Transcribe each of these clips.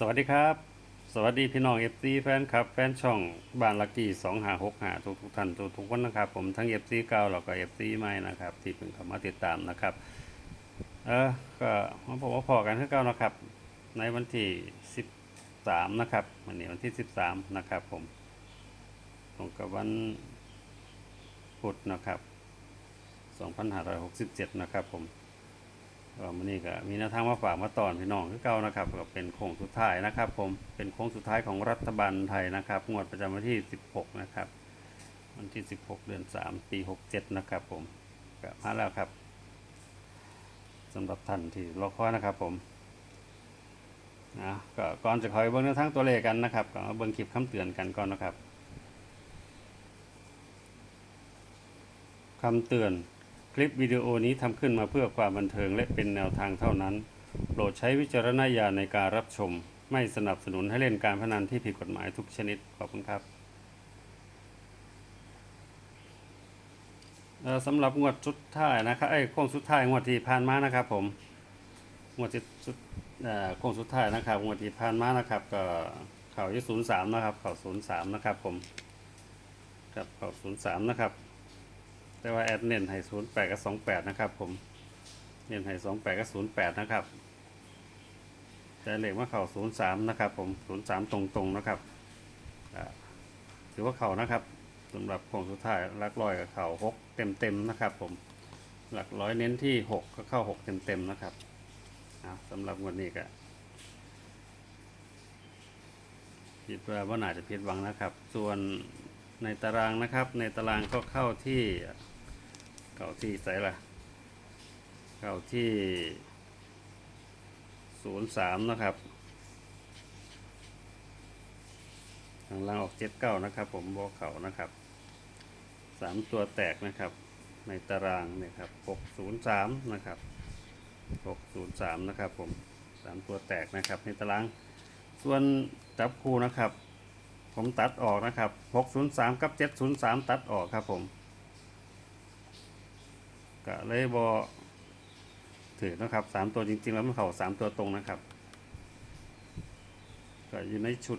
สวัสดีครับ สวัสดีพี่น้องเอฟซีแฟนคลับ แฟนช่องบ้านลักกี้สองหาหกหาทุกทุกท่านทุกทุกคนนะครับ ผมทั้งเอฟซีเก่าแล้วก็เอฟซีใหม่นะครับ ที่เพิ่งเข้ามาติดตามนะครับ เออก็มาผมว่าพอกันที่เก่านะครับ ในวันที่สิบสามนะครับวันนี้วันที่สิบสามนะครับ ผมตรงกับวันพุธนะครับสองพันห้าร้อยหกสิบเจ็ดนะครับผม ก็มันนี่ก็มีแนวทางมาฝากมาตอนพี่น้องคือเก่านะครับก็เป็นโค้งสุดท้ายนะครับ ผมเป็นโค้งสุดท้ายของรัฐบาลไทยนะครับ งวดประจำวันที่ 16 นะครับ วันที่ 16 เดือน 3 ปี 67 นะครับ ผมก็มาแล้วครับสำหรับท่านที่รอคอยนะครับ ผมนะก็ก่อนจะคอยเบิ่งแนวทางตัวเลขกันนะครับก็มาเบิ่งคลิปคำเตือนกันก่อนนะครับคำเตือน คลิปวิดีโอนี้ทำขึ้นมาเพื่อความบันเทิงและเป็นแนวทางเท่านั้น โปรดใช้วิจารณญาณในการรับชม ไม่สนับสนุนให้เล่นการพนันที่ผิดกฎหมายทุกชนิด ขอบคุณครับสำหรับงวดสุดท้ายนะครับไอ้โค้งสุดท้ายงวดที่ผ่านมานะครับผมงวดที่สุดโค้งสุดท้ายนะครับงวดที่ผ่านมานะครับก็เข่ายี่ศูนย์สามนะครับเข่าศูนย์สามนะครับผมครับเข่าศูนย์สามนะครับ แต่ว่าแอดเน้นให้ศูนย์แปดกับสองแปดนะครับ ผม เน้นให้สองแปดกับศูนย์แปดนะครับแต่เลขว่าเข่าศูนย์สามนะครับ ผมศูนย์สามตรงๆนะครับถือว่าเข่านะครับสำหรับโค้งสุดท้ายหลักร้อยกับเข่าหกเต็มๆนะครับ ผมหลักร้อยเน้นที่หกก็เข้าหกเต็มๆนะครับอ่าสำหรับวันนี้ก็คิดว่าว่าน่าจะผิดหวังนะครับ ส่วนในตารางนะครับ ในตารางก็เข้าที่ เก่าที่ใส่ละเก่าที่ศูนย์สามนะครับทางล่างออกเจ็ดเก้านะครับ ผมบอกเขานะครับสามตัวแตกนะครับ ในตารางเนี่ยครับหกศูนย์สามนะครับหกศูนย์สามนะครับ ผมสามตัวแตกนะครับ ในตาราง ส่วนจับคู่นะครับ ผมตัดออกนะครับหกศูนย์สามกับเจ็ดศูนย์สามตัดออกครับผม ก็เลยบอถือนะครับสามตัวจริง ๆ แล้วมันเข่าสามตัวตรงนะครับก็อยู่ในชุด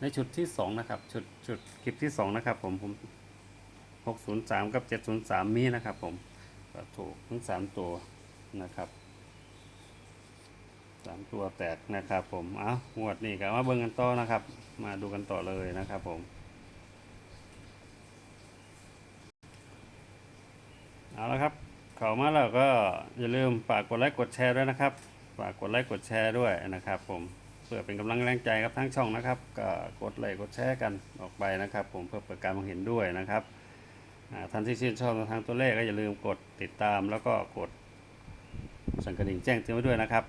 ในชุดที่สองนะครับชุดชุดคลิปที่สองนะครับ ผมผมหกศูนย์สามกับเจ็ดศูนย์สามมีนะครับ ผมก็ถูกทั้งสามตัวนะครับสามตัวแตกนะครับ ผม เอ้างวดนี้ก็มาเบิ่งกันต่อนะครับ มาดูกันต่อเลยนะครับ ผม เอาละครับ เข้ามาแล้วก็อย่าลืมฝากกดไลค์กดแชร์ด้วยนะครับ ฝากกดไลค์กดแชร์ด้วยนะครับ ผมเพื่อเป็นกำลังแรงใจกับทั้งช่องนะครับ ก็กดไลค์กดแชร์กันออกไปนะครับ ผมเพื่อเปิดการมองเห็นด้วยนะครับท่านที่ชื่นชอบทางตัวเลขก็อย่าลืมกดติดตามแล้วก็กดสั่นกระดิ่งแจ้งเตือนไว้ด้วยนะครับ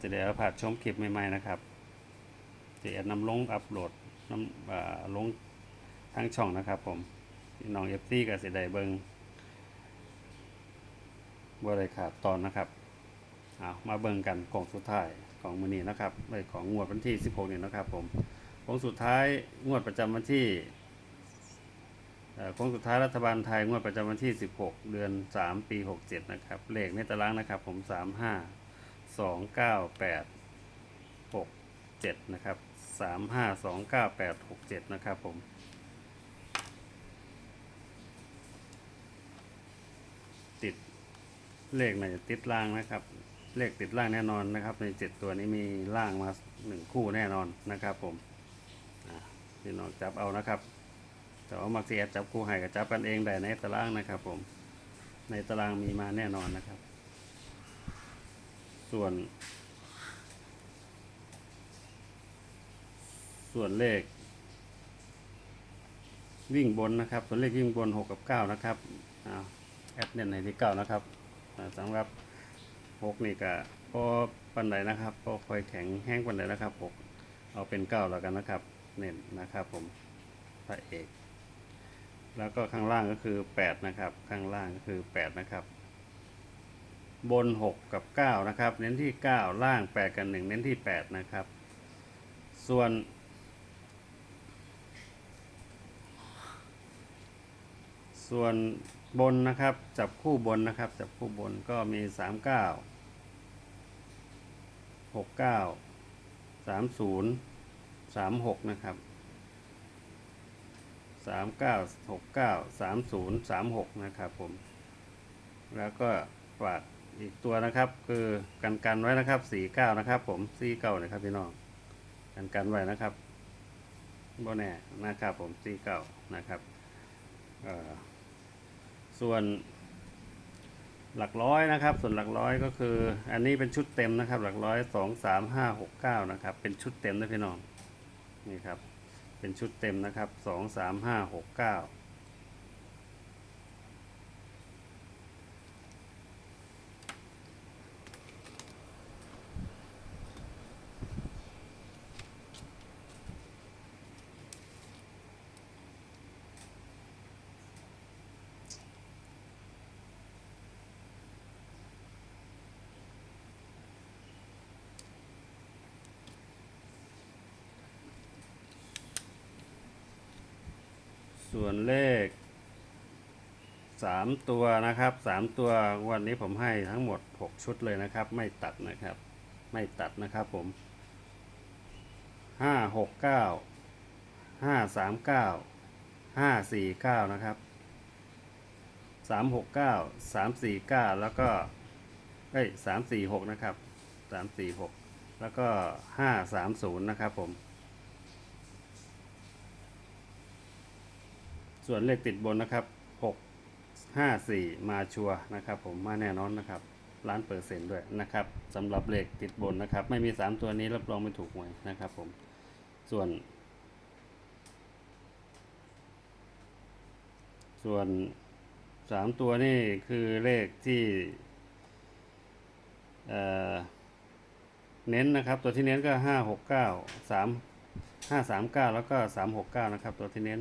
จะได้รับผ่านชมคลิปใหม่ๆนะครับจะนำลงอัปโหลดนำลงทางช่องนะครับ ผมน้องเอฟซีกับเสียดายเบิง บ่ได้ขาดตอนนะครับเอามาเบิ่งกันของสุดท้ายของมือนี้นะครับไอ้ของงวดวันที่ 16นี่นะครับผมของสุดท้ายงวดประจำวันที่ของสุดท้ายรัฐบาลไทยงวดประจำวันที่ 16 เดือน 3 ปี 67 นะครับ เลขในตารางนะครับผม 35 298 67 นะครับ 35 298 67 นะครับผม ติด เลขในติดล่างนะครับ เลขติดล่างแน่นอนนะครับ ในเจ็ดตัวนี้มีล่างมาหนึ่งคู่แน่นอนนะครับ ผมพี่น้องจับเอานะครับ แต่ว่ามักเสียจับคู่ให้กับจับกันเองได้ในตารางนะครับ ผม ในตารางมีมาแน่นอนนะครับ ส่วน ส่วนเลขวิ่งบนนะครับ ส่วนเลขวิ่งบนหกกับเก้านะครับอ้าแอดเน้นในที่เก้านะครับ สำหรับหกนี่ก็พอปันไดนะครับพอคอยแข็งแห้งปันไดนะครับหกเอาเป็นเก้าแล้วกันนะครับ เน้นนะครับผมพระเอก แล้วก็ข้างล่างก็คือแปดนะครับ ข้างล่างก็คือแปดนะครับ บนหกกับเก้านะครับ เน้นที่เก้าล่างแปดกับหนึ่งเน้นที่แปดนะครับ ส่วน ส่วนบนนะครับ จับคู่บนนะครับ จับคู่บนก็มีสามเก้าหกเก้าสามศูนย์สามหกนะครับสามเก้าหกเก้าสามศูนย์สามหกนะครับผม แล้วก็ฝากอีกตัวนะครับ คือกันกันไว้นะครับสี่เก้านะครับ ผมสี่เก้านะครับพี่น้องกันกันไว้นะครับบ่แน่นะครับผมสี่เก้านะครับเอ่อ ส่วนหลักร้อยนะครับ ส่วนหลักร้อยก็คือ อันนี้เป็นชุดเต็มนะครับ หลักร้อยสองสามห้าหกเก้านะครับ เป็นชุดเต็มนะพี่น้องนี่ครับ เป็นชุดเต็มนะครับสองสามห้าหกเก้า ส่วนเลขสามตัวนะครับสามตัววันนี้ผมให้ทั้งหมดหกชุดเลยนะครับ ไม่ตัดนะครับ ไม่ตัดนะครับผมห้าหกเก้าห้าสามเก้าห้าสี่เก้านะครับสามหกเก้าสามสี่เก้าแล้วก็เอ้ยสามสี่หกนะครับสามสี่หกแล้วก็ห้าสามศูนย์นะครับผม ส่วนเลขติดบนนะครับ 6 5 4 มาชัวนะครับผมมาแน่นอนนะครับล้านเปอร์เซ็นต์ด้วยนะครับสำหรับเลขติดบนนะครับ ไม่มี 3 ตัวนี้รับรองไม่ถูกหวยนะครับผมส่วน ส่วน 3 ตัวนี่คือเลขที่เเน้นนะครับตัวที่เน้นก็ 5 6 9 3 5 3 9 แล้วก็ 3 6 9 นะครับตัวที่เน้น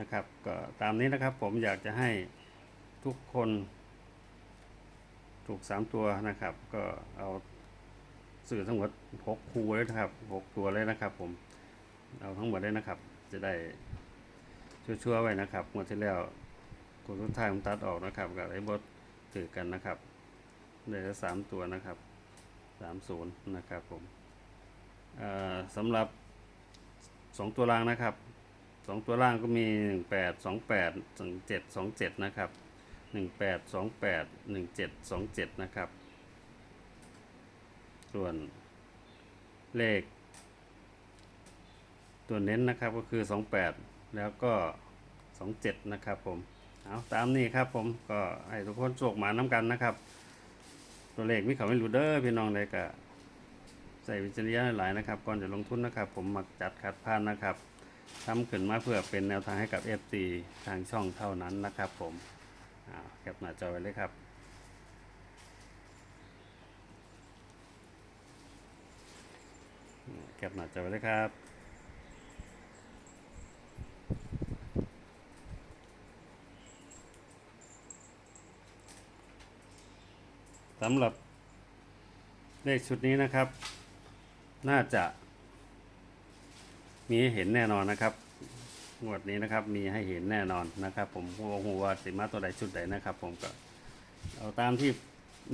นะครับก็ตามนี้นะครับผมอยากจะให้ทุกคน ถูกสามตัวนะครับ ก็เอาสื่อทั้งหมดหกคูเลยนะครับหกตัวเลยนะครับ ผมเอาทั้งหมดเลยนะครับ จะได้ชั่วๆไว้นะครับงวดที่แล้วตัวทุกท้ายผมตัดออกนะครับกับไอ้บดถือกันนะครับได้สามตัวนะครับสามศูนย์นะครับผมสำหรับสองตัวรางนะครับ สองตัวล่างก็มีหนึ่งแปดสองแปดสองเจ็ดสองเจ็ดนะครับหนึ่งแปดสองแปดหนึ่งเจ็ดสองเจ็ดนะครับ ส่วนเลข ตัวเน้นนะครับก็คือสองแปดแล้วก็สองเจ็ดนะครับผมเอาตามนี้ครับผมก็ให้ทุกคนโชคหมาน้ำกันนะครับ ตัวเลขมิเขาไม่รู้เด้อพี่น้องเลยกะใส่วิจารณญาณหลายนะครับ ก่อนจะลงทุนนะครับ ผมมักจัดขัดพานนะครับ ทำขึ้นมาเพื่อเป็นแนวทางให้กับ FT ทางช่องเท่านั้นนะครับผมอ่าแคปหน้าจอไว้เลยครับแคปหน้าจอไว้เลยครับสำหรับเลขชุดนี้นะครับ น่าจะ มีให้เห็นแน่นอนนะครับงวดนี้นะครับมีให้เห็นแน่นอนนะครับ ผมหัวหัวาสิมาตัวใดชุดใดนะครับ ผมก็เอาตามที่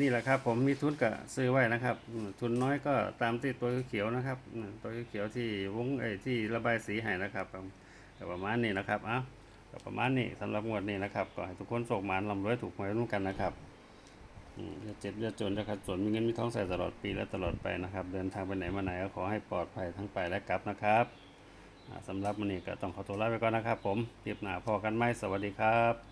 นี่แหละครับ ผมมีทุนก็ซื้อไว้นะครับ ทุนน้อยก็ตามที่ตัวเขียวนะครับ ตัวเขียวที่วงไอ้ที่ระบายสีให้นะครับผมก็ประมาณนี้นะครับอะก็ประมาณนี้สำหรับงวดนี้นะครับก็ให้ทุกคนโชคหมานลำรวยถูกหวยร่วมกันนะครับอย่าเจ็บอย่าจนนะครับจนมีเงินมีทองใส่ตลอดปีและตลอดไปนะครับ เดินทางไปไหนมาไหนก็ขอให้ปลอดภัยทั้งไปและกลับนะครับ สำหรับวันนี้ก็ต้องขอตัวลาไปก่อนนะครับผมคลิปหน้าพอกันไหมสวัสดีครับ